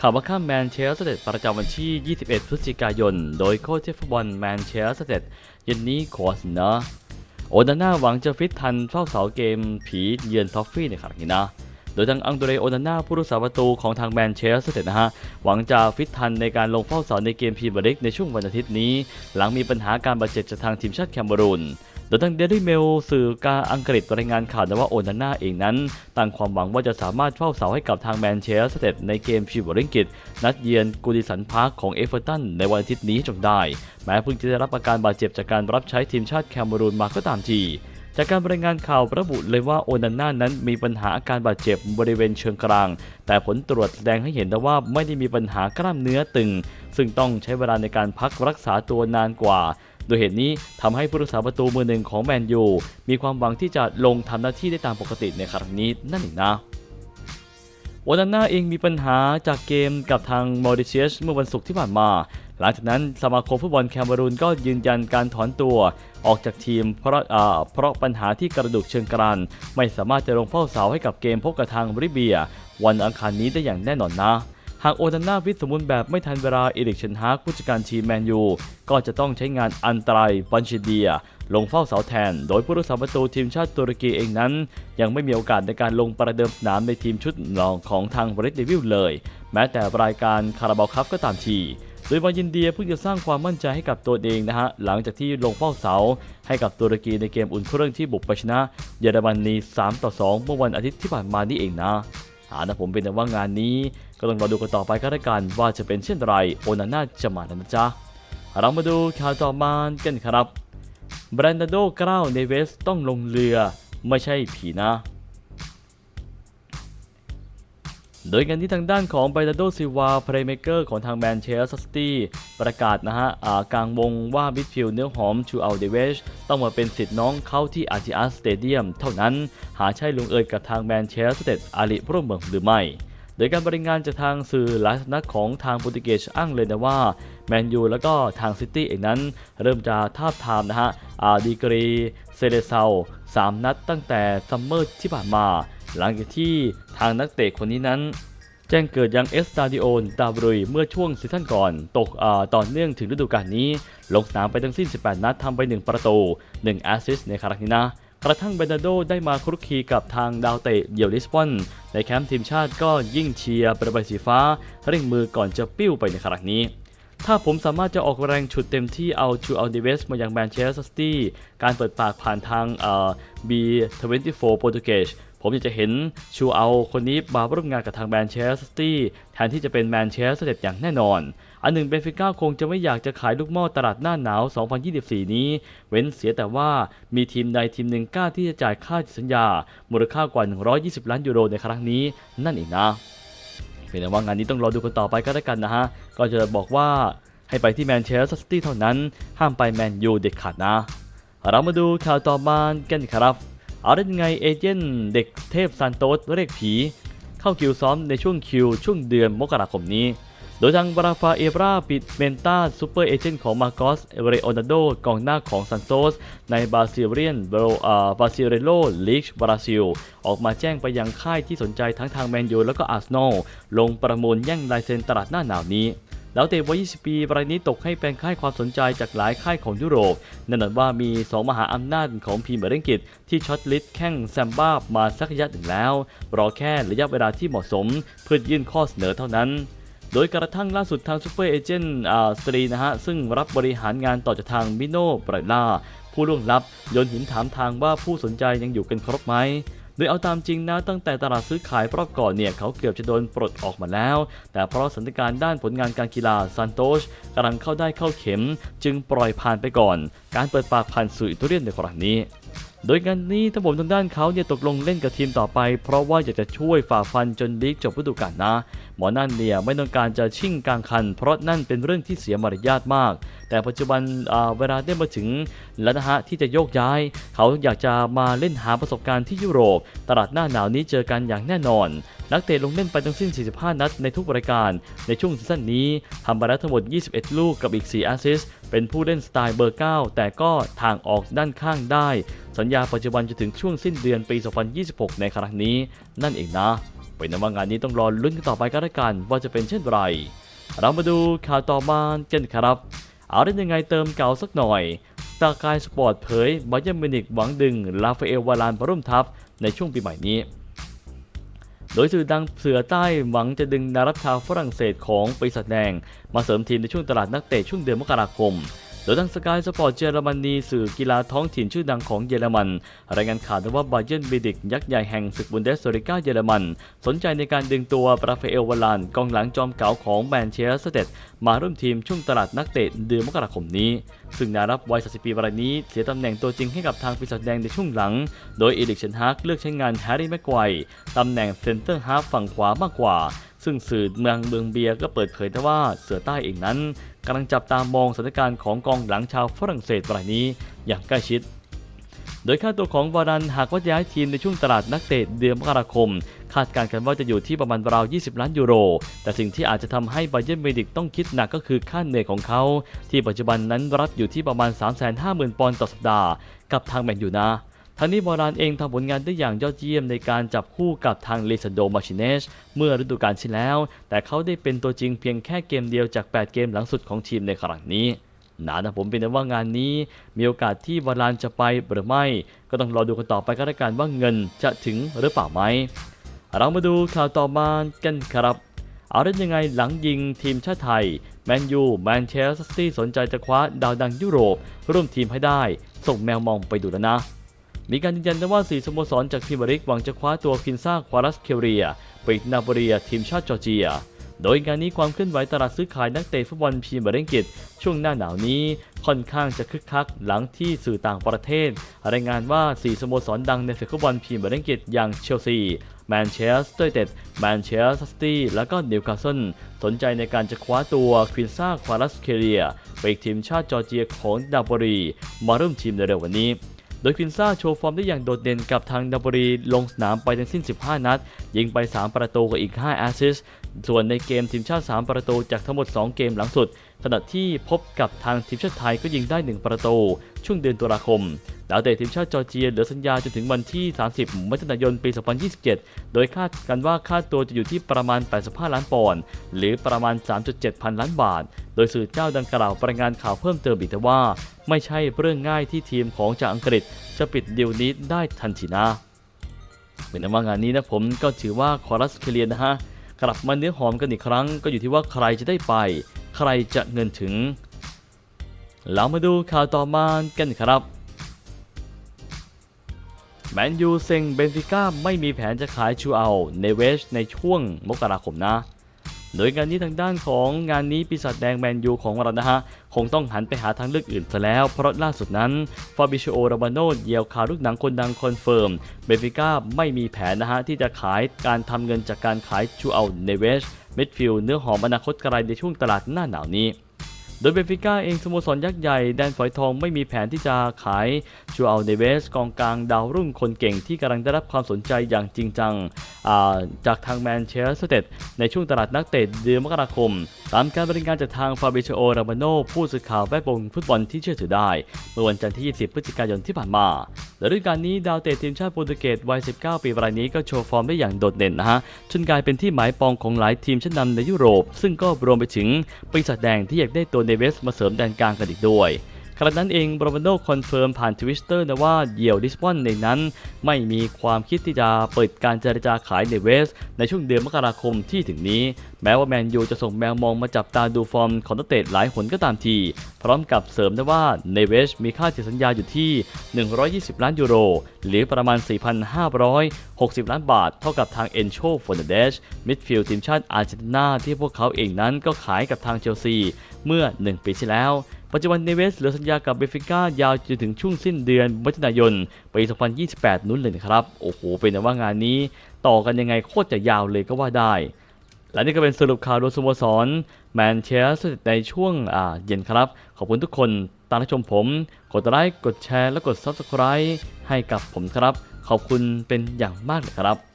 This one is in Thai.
ข่าวว่าข้ามแมนเชสเตอร์ ประจำวันที่ 21 พฤศจิกายน โดยโค้ชเทฟฟุตบอลแมนเชสเตอร์เย็นนี้ขอเสนอโอนาน่าหวังจะฟิตทันเฝ้าเสาเกมผีเยือนท็อฟฟี่ในครั้งนี้นะ โดยทางอังโดเรโอนาน่าผู้รักษาประตูของทางแมนเชสเตอร์นะฮะ หวังจะฟิตทันในการลงเฝ้าเสาในเกมพรีเมียร์ลีกในช่วงวันอาทิตย์นี้ หลังมีปัญหาการบาดเจ็บจากทางทีมชาติแคมเบรูน ยทางเดลี่เมลสื่อการอังกฤษรายงานข่าวว่าโอนาน่าเองนั้น ตั้งความหวังว่าจะสามารถเฝ้าเสาให้กับทางแมนเชสเตอร์ในเกมพรีเมียร์ลีกนัดเยือนกูดิสันพาร์คของเอเวอร์ตันในวันอาทิตย์นี้จงได้ แม้เพิ่งจะได้รับอาการบาดเจ็บจากการรับใช้ทีมชาติแคมเบรูนมาก็ตามทีจากการรายงานข่าวระบุเลยว่าโอนาน่านั้นมีปัญหาอาการบาดเจ็บบริเวณเชิงกรานแต่ผลตรวจแสดงให้เห็นด้ว่าไม่ได้มีปัญหากล้ามเนื้อตึง ซึ่งต้องใช้เวลาในการพักรักษาตัวนานกว่า โดยเหตุนี้ทำให้ผู้รักษาประตูมือหนึ่งของแมนยูมีความหวังที่จะลงทำหน้าที่ได้ตามปกติในครั้งนี้นั่นเองนะโอนาน่าเองมีปัญหาจากเกมกับทางมอริเชียสเมื่อวันศุกร์ที่ผ่านมา หลังจากนั้นสมาคมฟุตบอลแคมเบรูนก็ยืนยันการถอนตัวออกจากทีมเพราะเพราะปัญหาที่กระดูกเชิงกรานไม่สามารถจะลงเฝ้าเสาให้กับเกมพบกับทางริเบีย วันอังคารนี้ได้อย่างแน่นอนนะ หากโอนาน่าฟิตสมบูรณ์แบบไม่ทันเวลาเอริกเชนฮากผู้จัดการทีมแมนยู ก็จะต้องใช้งานอันตรายบันชิเดีย ลงเฝ้าเสาแทน โดยผู้รักษาประตูทีมชาติตุรกีเองนั้น ยังไม่มีโอกาสในการลงประเดิมสนามในทีมชุดรองของทางบริสเดวิลเลย แม้แต่รายการคาราบาลคัพก็ตามทีโดยมายินเดียเพิ่งจะสร้างความมั่นใจให้กับตัวเองนะฮะ หลังจากที่ลงเฝ้าเสา ให้กับตุรกีในเกมอุ่นเครื่องที่บุกไปชนะ เยอรมนี 3 ต่อ 2 เมื่อวันอาทิตย์ที่ผ่านมานี่เองนะ อานะผมเป็นแต่ว่างานนี้ ก็ต้องรอดูกันต่อไปก็แล้วกันว่าจะเป็นเช่นไรโอนาน่าจะมาแล้วนะจ๊ะ เรามาดูข่าวต่อมากันครับแบรนดาโดกล้าวเนเวสต้องลงเรือไม่ใช่ผีนะ โดยกันที่ทางด้านของไบรโดซิวาเพลย์เมเกอร์ของทางแมนเชสเตอร์ซิตี้ประกาศนะฮะอ่ากลางวงว่าบิดฟิลเนื้อหอมชูอัลเดเวชต้องมาเป็นสิทธิ์น้องเข้าที่อาร์จิอัสสเตเดียมเท่านั้น หาใช่ลุงเอยกับทางแมนเชสเตอร์อาริพร่มเมืองหรือไม่ โดยการบริงานจากทางสื่อหลายสำนักของทางโปรตุเกสอ้างเลยนะว่าแมนยูแล้วก็ทางซิตี้เองนั้น เริ่มจะทาบทามนะฮะอาดีกรีเซเลเซาสามนัดตั้งแต่ซัมเมอร์ที่ผ่านมา หลังจากที่ทางนักเตะคนนี้นั้น แจ้งเกิดยังเอสตาดิโอนดาบรุยเมื่อช่วงซีซั่นก่อน ตกต่อเนื่องถึงฤดูกาลนี้ ลงสนามไปทั้งสิ้น 18 นัดทำไป 1 ประตู 1 แอสซิสต์ในครั้งนี้นะกระทั่งเบนาโดได้มาครุกคีกับทางดาวเตะเดี่ยวลิสบอน ในแคมป์ทีมชาติก็ยิ่งเชียร์ประใบสีฟ้า เร่งมือก่อนจะปิ้วไปในครั้งนี้ ถ้าผมสามารถจะออกแรงฉุดเต็มที่เอาชูอัลเดเวสมายังแมนเชสเตอร์ซิตี้การเปิดปากผ่านทางเอ่อ B24 โปรตุเกส ผมอยากจะเห็นชูเอาคนนี้มาร่วมงานกับทางแมนเชสเตอร์แทนที่จะเป็นแมนเชสเตอร์อย่างแน่นอน อันหนึ่งเบนฟิก้าคงจะไม่อยากจะขายลูกหม้อตลาดหน้าหนาว 2024 นี้ เว้นเสียแต่ว่ามีทีมใดทีมหนึ่งกล้าที่จะจ่ายค่าสัญญา มูลค่ากว่า 120 ล้านยูโรในครั้งนี้ นั่นเองนะเพียงแต่ว่างานนี้ต้องรอดูกันต่อไปก็แล้วกันนะฮะก็จะบอกว่าให้ไปที่แมนเชสเตอร์ซิตี้เท่านั้น ห้ามไปแมนยูเด็ดขาดนะ เรามาดูข่าวต่อมากันครับ เอาได้ยังไงเอเจนต์เด็กเทพซานโตสเรียกผี เข้าคิวซ้อมในช่วงคิว ช่วงเดือนมกราคมนี้ โดยทางบราฟาเอเบราปิดเมนตาซูเปอร์เอเจนต์ของมาโกสเอเรโอนาโดกองหน้าของซันโตสในบราซิเลียนเบรอาบราซิเรโลลีกบราซิล ออกมาแจ้งไปยังค่ายที่สนใจทั้งทางแมนยูแล้วก็อาร์เซนอลลงประมูลแย่งลายเซ็นตลาดหน้าหนาวนี้ แล้วเตะวัย 20 ปีรายนี้ตกให้เป็นค่ายความสนใจจากหลายค่ายของยุโรปแน่นอนว่ามี 2 มหาอำนาจของพีเมียร์ลีกที่ช็อตลิสต์แข่งแซมบ้ามาสักระยะหนึ่งแล้ว รอแค่ระยะเวลาที่เหมาะสม เพื่อยื่นข้อเสนอเท่านั้นโดยกระทั่งล่าสุดทางซูเปอร์เอเจนต์อาสตรีนะฮะ ซึ่งรับบริหารงานต่อจากทางมิโนปรล่า ผู้ล่วงลับ ยนหินถามทางว่าผู้สนใจยังอยู่กันครบไหม โดยเอาตามจริงนะตั้งแต่ตลาดซื้อขายรอบก่อนเนี่ยเขาเกือบจะโดนปลดออกมาแล้ว แต่เพราะสถานการณ์ด้านผลงานการกีฬาซันโตชกำลังเข้าได้เข้าเข็ม จึงปล่อยผ่านไปก่อน การเปิดปากผ่านสื่ออิตาเลียนในครั้งนี้โดยงานนี้ทั้งผมทางด้านเขาเนี่ยตกลงเล่นกับทีมต่อไป เพราะว่าอยากจะช่วยฝ่าฟันจนลีกจบฤดูกาลนะหมอนั่นเนี่ยไม่ต้องการจะชิ่งกลางคัน เพราะนั่นเป็นเรื่องที่เสียมารยาทมาก แต่ปัจจุบันเวลาได้มาถึงแล้วนะฮะที่จะโยกย้าย เขาอยากจะมาเล่นหาประสบการณ์ที่ยุโรป ตลาดหน้าหนาวนี้เจอกันอย่างแน่นอน นักเตะลงเล่นไปทั้งสิ้น 45 นัดในทุกรายการ ในช่วงซีซั่นนี้ทำไปแล้วทั้งหมด 21 ลูกกับอีก 4 แอสซิสเป็นผู้เล่นสไตล์เบอร์ 9 แต่ก็ทางออกด้านข้างได้ สัญญาปัจจุบันจะถึงช่วงสิ้นเดือนปี 2026 ในครั้งนี้ นั่นเองนะ เป็นนว่างานนี้ต้องรอลุ้นกันต่อไปก็แล้วกันว่าจะเป็นเช่นไร เรามาดูข่าวต่อมากันครับ เอาได้ยังไงเติมเก่าสักหน่อย ตากายสปอร์ตเผยบาเยร์มินิกหวังดึงลาฟาเอลวาลานมาร่วมทัพในช่วงปีใหม่นี้ โดยสื่อดังเสือใต้หวังจะดึงดาราชาวฝรั่งเศสของปีศาจแดง มาเสริมทีมในช่วงตลาดนักเตะช่วงเดือนมกราคม โดยทางสกายสปอร์ตเยอรมนีสื่อกีฬาท้องถิ่นชื่อดังของเยอรมัน รายงานข่าวว่าบาเยนบิดิกยักษ์ใหญ่แห่งศึกบุนเดสโซริกาเยอรมัน สนใจในการดึงตัวปราฟาเอลวาลานกองหลังจอมเก๋าของแมนเชสเตอร์มาร่วมทีมช่วงตลาดนักเตะเดือนมกราคมนี้ ซึ่งนารับวัย30ปีรายนี้ เสียตำแหน่งตัวจริงให้กับทางปีศาจแดงในช่วงหลัง โดยเอริกเชนฮากเลือกใช้งานแฮร์รี่แม็กไกวตำแหน่งเซนเตอร์ฮาฟฝั่งขวามากกว่า ซึ่งสื่อเมืองเมืองเบียก็เปิดเผยได้ว่าเสือใต้เองนั้นกำลังจับตามองสถานการณ์ของกองหลังชาวฝรั่งเศสรายนี้ อย่างใกล้ชิด โดยค่าตัวของวารันหากว่าย้ายทีมในช่วงตลาดนักเตะเดือนมกราคม คาดการณ์กันว่าจะอยู่ที่ประมาณราว 20 ล้านยูโร แต่สิ่งที่อาจจะทำให้บาเยนมิวนิกต้องคิดหนักก็คือค่าเหนื่อยของเขา ที่ปัจจุบันนั้นรับอยู่ที่ประมาณ 350,000 ปอนด์ต่อสัปดาห์ กับทางแมนยูนะทั้งนี้บอรานเองทำผลงานได้อย่างยอดเยี่ยมในการจับคู่กับทางเลซันโดมาชิเนชเมื่อฤดูกาลที่แล้ว แต่เขาได้เป็นตัวจริงเพียงแค่เกมเดียวจาก 8 เกมหลังสุดของทีมในครั้งนี้ นานะผมเป็นแต่ว่างานนี้มีโอกาสที่วารานจะไปหรือไม่ ก็ต้องรอดูกันต่อไปก็แล้วกันว่าเงินจะถึงหรือเปล่าไหมเรามาดูข่าวต่อมากันครับเอาได้ยังไงหลังยิงทีมชาติไทย แมนยูแมนเชสเตอร์ซิตี้สนใจจะคว้าดาวดังยุโรป ร่วมทีมให้ได้ ส่งแมวมองไปดูแล้วนะ มีการยืนยันนะว่าสีสโมสรจากพรีมียร์ลีกหวังจะคว้าตัวคินซ่าควารัสเคเรียปีกนาโปเรียทีมชาติจอร์เจีย โดยงานนี้ความเคลื่อนไหวตลาดซื้อขายนักเตะฟุตบอลพรีเมียร์ลีกอังกฤษช่วงหน้าหนาวนี้ค่อนข้างจะคึกคักหลังที่สื่อต่างประเทศ รายงานว่าสี่สโมสรดังในศึกฟุตบอลพรีเมียร์ลีกอังกฤษอย่างเชลซีแมนเชสเตอร์ยูไนเต็ดแมนเชสเตอร์ซิตี้และก็นิวคาสเซิลสนใจในการจะคว้าตัวควินซ่าควารัสเคเรียปีกทีมชาติจอร์เจียของนาโปลีมาร่วมทีมในเร็ววันนี้ โดยควินซ่าโชว์ฟอร์มได้อย่างโดดเด่นกับทางนาโปลีลงสนามไปทั้งสิ้น 15 นัด ยิงไป 3 ประตูกับอีก 5 แอสซิสส่วนในเกมทีมชาติ 3 ประตูจากทั้งหมด 2 เกมหลังสุดขณะที่พบกับทางทีมชาติไทยก็ยิงได้ 1 ประตู ช่วงเดือนตุลาคมดาวเตะทีมชาติจอร์เจียเหลือสัญญาจนถึงวันที่ 30 มิถุนายน ปี 2027 โดยคาดกันว่าค่าตัวจะอยู่ที่ประมาณ 85 ล้านปอนด์หรือประมาณ 3.7 พันล้านบาท โดยสื่อเจ้าดังกล่าวรายงานข่าวเพิ่มเติมอีกว่า ไม่ใช่เรื่องง่ายที่ทีมของจากอังกฤษจะปิดดีลนี้ได้ทันทีนะเป็นว่างานนี้นะผมก็ถือว่าคอรัสเคเลียนนะฮะกลับมาเนื้อหอมกันอีกครั้ง ก็อยู่ที่ว่าใครจะได้ไป ใครจะเงินถึงเรามาดูข่าวต่อมากันครับแมนยูเซ็งเบนฟิก้าไม่มีแผนจะขายชูเอาเนเวชในช่วงมกราคมนะ โดยงานนี้ทางด้านของงานนี้ปีศาจแดงแมนยูของเรานะฮะ คงต้องหันไปหาทางเลือกอื่นซะแล้ว เพราะล่าสุดนั้นฟาบิชิโอราบาโนเยียวข่าวลูกหนังคนดังคอนเฟิร์ม เบฟิก้าไม่มีแผนนะฮะ ที่จะขายการทำเงินจากการขายชูเอาเนเวชมิดฟิลด์เนื้อหอมอนาคตไกลในช่วงตลาดหน้าหนาวนี้ ดยเบนฟิก้าเองสโมสรยักษ์ใหญ่แดนฝอยทองไม่มีแผนที่จะขายชูอัลเดเวสกองกลางดาวรุ่งคนเก่งที่กำลังได้รับความสนใจอย่างจริงจังาจากทางแมนเชสเตอร์ในช่วงตลาดนักเตะเดือนมกราคม ตามการบริการจากทางฟาบิโชโอรามาโนผู้สื่อข่าวแวดวงฟุตบอลที่เชื่อถือได้ เมื่อวันจันทร์ที่ 20 พฤศจิกายนที่ผ่านมา และฤดูกาลนี้ดาวเตะทีมชาติโปรตุเกสวัย 19 ปีรายนี้ก็โชว์ฟอร์มได้อย่างโดดเด่นนะฮะจนกลายเป็นที่หมายปองของหลายทีมชั้นนำในยุโรป ซึ่งก็รวมไปถึงปีศาจแดงที่อยากได้ตัวเนเวสมาเสริมแดนกลางกันอีกด้วย ขณะนั้นเองบร o โนคอนเฟิร์มผ่านทวิตเตอร์นะว่าเดี่ยวลิสบอนในนั้น ไม่มีความคิดที่จะเปิดการเจรจาขายเนเวส ในช่วงเดือนมกราคมที่ถึงนี้ แม้ว่าแมนยูจะส่งแมวมองมาจับตาดูฟอร์มของนักเตะหลายหนก็ตามที พร้อมกับเสริมได้ว่าเนเวสมีค่าเซ็นสัญญาอยู่ที่ 120 ล้านยูโร หรือประมาณ 4,560 ล้านบาท เท่ากับทางเอนโชฟอนเดชมิดฟิลด์ทีมชาติอาร์เจนตินาที่พวกเขาเองนั้นก็ขายกับทางเชลซีเมื่อ 1 ปีที่แล้ว ปัจจุบันเนเวสเหลือสัญญากับเบฟิก้ายาวจนถึงช่วงสิ้นเดือนมิถุนายนปี 2028 นู้นเลยนะครับ โอ้โห เป็นแต่ว่างานนี้ ต่อกันยังไงโคตรจะยาวเลยก็ว่าได้ และนี่ก็เป็นสรุปข่าวโดยสโมสรแมนเชสเตอร์ในช่วงอ่าเย็นครับ ขอบคุณทุกคนตามรับชมผม กดไลค์กดแชร์และกด Subscribe ให้กับผมครับ ขอบคุณเป็นอย่างมากเลยครับ